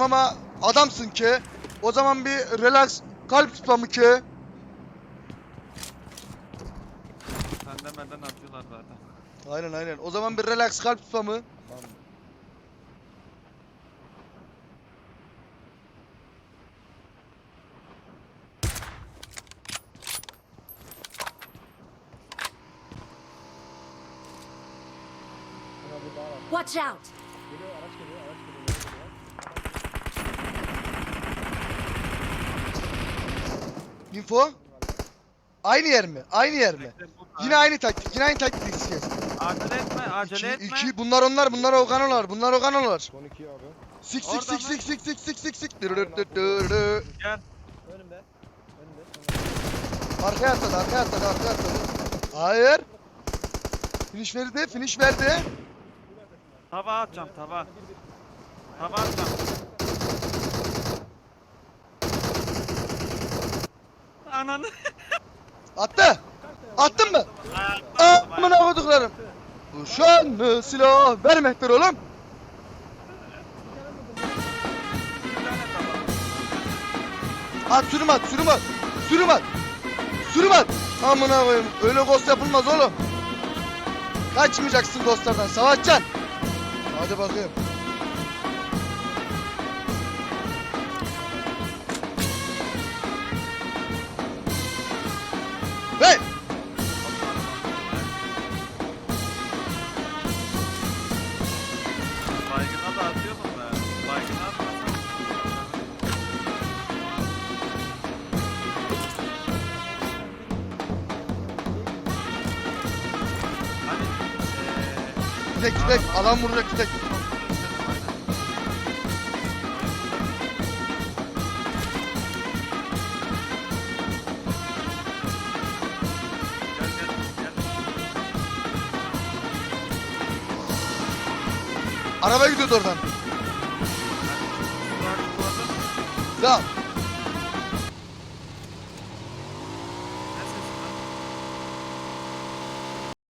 bilmiyorum ama adamsın ki. O zaman bir relax kalp spamı ki. Sen demeden atıyorlar zaten. Aynen aynen. O zaman bir relax kalp spamı. Var. Watch out! Geliyor araç geliyor araç geliyor. geliyor. Info. Aynı yer mi? Aynı yer mi? Yine aynı taktik. Yine aynı taktik diyeceğiz. Acele etme, acele İki, etme. iki, bunlar onlar, bunlar Ogano'lar, bunlar Ogano'lar. Son iki abi. Sik sik Orada sik sik sik sik sik sik sik. Dırırır dır dır dır. Gel. Önümde. Önümde. Arkaya atladı, arkaya atladı, arkaya atladı. Hayır. Finish verdi, finish verdi. Tava atacağım, tava. Tava atacağım. Ananı. Attı. Attın mı? Amına koduklarım. Bu şanlı silah vermektir oğlum. At sürüm at, sürüm at. Sürüm at. Sürüm at. Amına koyayım. Öyle ghost yapılmaz oğlum. Kaçmayacaksın ghostlardan. Savaşacaksın. Hadi bakayım. Da atıyordum da. Baygına atmasam. Hani eee Gidek gidek. Alan vuracak gidek. Araba gidiyordu oradan. Ya